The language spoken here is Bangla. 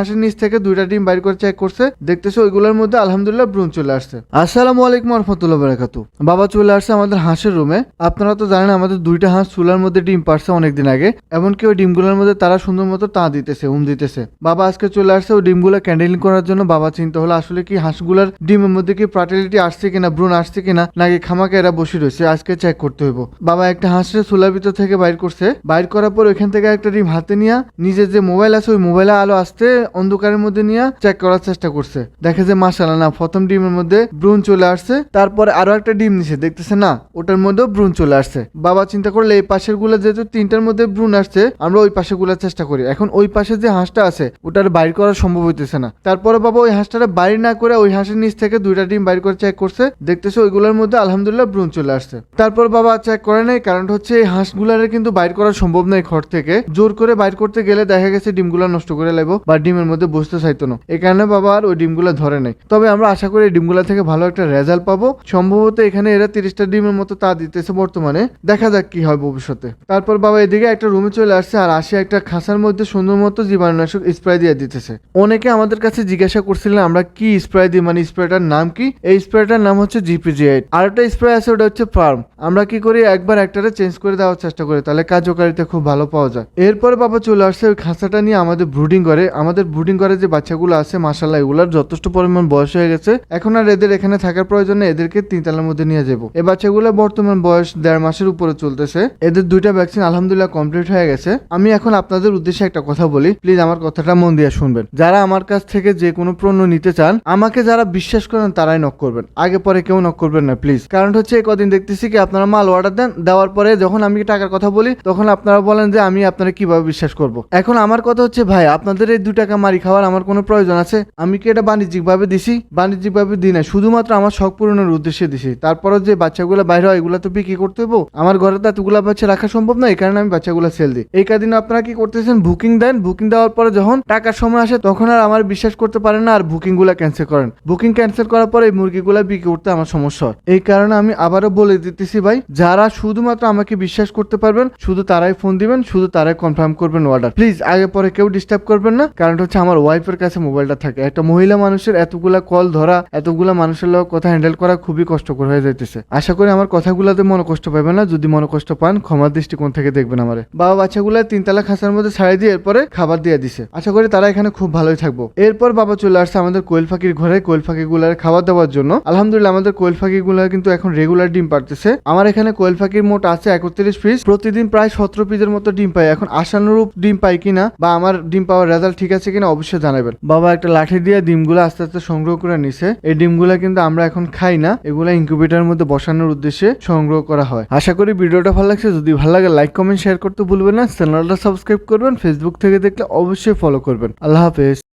হাঁসের নিচ থেকে দুইটা ডিম বাইর করে চেক করছে। দেখতেছে ওইগুলোর মধ্যে আলহামদুলিল্লাহ ব্রুন চলে আসছে। আসসালামু আলাইকুম রহমতুল্লাহ বারাকাতু বাবা চলে আসছে আমাদের হাঁসের রুমে আপনারা তো জানেন আমাদের দুইটা হাঁস চুলার মধ্যে ডিম পারছে অনেকদিন আগে। এমনকি ওই ডিমগুলোর মধ্যে তারা সুন্দর মতো তা দিতেছে, উম দিতেছে। বাবা আজকে চলে আসছে ওই ডিমগুলো ক্যান্ডেলিং করার জন্য। বাবা চিন্তা হলো আসলে কি হাঁসগুলার ডিমের মধ্যে কি ফার্টিলিটি আসছে কিনা, ব্রুন আসছে কিনা, নাকি খামাকে এরা বসে রয়েছে, আজকে চেক করতে হইব। বাবা একটা হাঁসের চুলার ভিতর থেকে বাইর করছে। বাইর করার পর ওইখান থেকে একটা ডিম হাতে নিয়ে নিজের যে মোবাইল আছে, ওই মোবাইলে আলো আসতে অন্ধকারের মধ্যে নিয়ে চেক করার চেষ্টা করছে। দেখে যে মাসালা না, প্রথম ডিমের মধ্যে ব্রুন চলে আসছে, তারপরে আরও একটা ডিম নিছে দেখতেছে না? ওটার মধ্যেও ব্রুন চলে আসছে। বাবা চিন্তা করলে এই পাশেরগুলো যেহেতু তিনটার মধ্যে ব্রুন আসছে, আমরা ওই পাশে গুলার চেষ্টা করি। এখন ওই পাশে যে হাঁসটা আছে, ওটার বাইর করা সম্ভব হইতেছে না। তারপরে বাবা ওই হাঁসটারে বাইর না করে ওই হাঁসের নিচ থেকে দুইটা ডিম বাইর করে চেক করছে, দেখতেছে ওইগুলোর মধ্যে আলহামদুলিল্লাহ ব্রুন চলে আসছে। তারপর বাবা চেক করে নাই, কারণ হচ্ছে এই হাঁসগুলারে কিন্তু বাইর করা সম্ভব নয় ঘর থেকে। জোর করে বাইর করতে গেলে দেখা গেছে ডিমগুলো নষ্ট করে লাগবো বা ডিমের মধ্যে বসতে চাইতো না। এই কারণে বাবা আর ওই ডিমগুলো ধরে নাই। তবে আমরা আশা করি ডিমগুলো থেকে ভালো একটা রেজাল্ট পাবো। সম্ভবত এখানে এরা তিরিশটা ডিমের মতো তা দিতেছে বর্তমানে। দেখা যাক কি হয় ভবিষ্যতে। তারপর বাবা এদিকে একটা রুমে চলে আসছে আর আসে একটা খাসার মধ্যে সুন্দর মতো জীবাণুনাশক স্প্রে দিয়ে দিতেছে। অনেকে আমাদের কাছে জিজ্ঞাসা করছিলেন, আমরা কি স্প্রে দিই? মানে স্প্রেটার নাম কি? এই স্প্রেটার নাম হচ্ছে জিপিজি এইট আর একটা স্প্রে আছে, ওটা হচ্ছে ফার্ম আমরা কি করি? একবার একটারে চেঞ্জ করে দেওয়ার চেষ্টা করি, তাহলে কার্যকারিতা খুব ভালো পাওয়া যায়। এরপরে বাবা চলে আসছে ওই খাঁচাটা নিয়ে আমাদের ব্রুডিং করে। আমাদের ব্রুডিং করে যে বাচ্চাগুলো আছে মাসাল্লাহ এগুলার যথেষ্ট পরিমাণ বয়স হয়ে গেছে। এখন আর এদের এখানে থাকার প্রয়োজনে এদেরকে তিনতলার মধ্যে নিয়ে যাব। এই বাচ্চাগুলো বর্তমান বয়স দেড় মাসের উপরে চলতেছে। এদের দুইটা ভ্যাকসিন আলহামদুলিল্লাহ কমপ্লিট হয়ে গেছে। আমি এখন আপনাদের উদ্দেশ্যে একটা কথা বলি। প্লিজ আমার কথাটা মন দিয়ে শুনবেন। যারা আমার কাছ থেকে যে কোনো পণ্য নিতে চান, আমাকে যারা বিশ্বাস করেন তারাই নক করবেন। আগে পরে কেউ নক করবেন না প্লিজ কারণ হচ্ছে কদিন দেখতেছি কি আপনারা মাল অর্ডার দেন, দেওয়ার পরে যখন আমি টাকার কথা বলি, তখন আপনারা বলেন যে আমি আপনারা কীভাবে বিশ্বাস করব। এখন আমার কথা হচ্ছে, ভাই, আপনাদের এই দু টাকা মারি খাওয়ার আমার কোনো প্রয়োজন আছে? আমি কি এটা বাণিজ্যিকভাবে দিছি? বাণিজ্যিক ভাবে দিই না শুধুমাত্র আমার শখ পূরণের উদ্দেশ্যে দিছি। তারপরও যে বাচ্চাগুলো বাইরে হয়, এগুলো তো বিক্রি করতে হইব। আমার ঘরে তো এতগুলো বাচ্চা রাখা সম্ভব না এই কারণে আমি বাচ্চাগুলো সেল দিই। এই কদিন আপনারা কি করতেছেন? বুকিং দেন। বুকিং দেওয়ার পরে যখন টাকার সময় আসে, তখন আর আমার বিশ্বাস করতে পারেন না আর বুকিংগুলা ক্যান্সেল করেন। বুকিং ক্যান্সেল করার পরে এই মুরগিগুলা বিক্রি করতে আমার সমস্যা হয়। এই কারণে আমি আবারও বলে দিতেছি ভাই, যারা শুধুমাত্র আমাকে বিশ্বাস করতে পারবেন, শুধু তারাই ফোন দিবেন, শুধু তারাই কনফার্ম করবেন অর্ডার প্লিজ আগে পরে কেউ ডিস্টার্ব করবেন না, কারণ হচ্ছে আমার ওয়াইফের কাছে মোবাইলটা থাকে। একটা মহিলা মানুষের এতগুলা কল ধরা, এতগুলা মানুষের লোক কথা হ্যান্ডেল করা খুবই কষ্টকর হয়ে যাইতেছে। আশা করি আমার কথাগুলোতে মনে কষ্ট পাবেন না, যদি মনে কষ্ট পান, ক্ষমার দৃষ্টিকোণ থেকে দেখবেন আমারে। বাবা বাচ্চাগুলা তিনতলা খাঁচার মধ্যে ছাড়াই দিয়ে এরপরে খাবার দিয়ে দিছে। আশা করি তারা এখানে খুব ভালোই থাকব। এরপর বাবা চলে আসছে আমাদের কোয়েল পাখির ঘরে। কোয়েল পাখিগুলার খাবার দেওয়ার জন্য। আলহামদুলিল্লাহ, আমাদের কোয়েল পাখিগুলা কিন্তু এখন রেগুলার ডিম পারতেছে আমার এখানে কোয়েল পাখির মোট আছে একত্রিশ পিস প্রতিদিন প্রায় সতেরো পিসের মতো ডিম পাই। এখন আশানুরূপ ডিম পাই কিনা বা আমার ডিম পাওয়ার রেজাল্ট ঠিক আছে কিনা অবশ্যই জানাবেন। বাবা, একটা লাঠি দিয়ে ডিমগুলো আস্তে আস্তে সংগ্রহ করে নিছে। এই ডিমগুলো কিন্তু আমরা এখন খাই না, এগুলা ইনকিউবেটারের মধ্যে বসানোর উদ্দেশ্যে সংগ্রহ করা হয়। আশা করি ভিডিওটা ভালো লাগছে। যদি ভালো লাগে লাইক কমেন্ট শেয়ার করতে ভুলবেন না। চ্যানেলটা সাবস্ক্রাইব করবেন। ফেসবুক থেকে দেখলে অবশ্যই ফলো করবেন। আল্লাহ হাফেজ।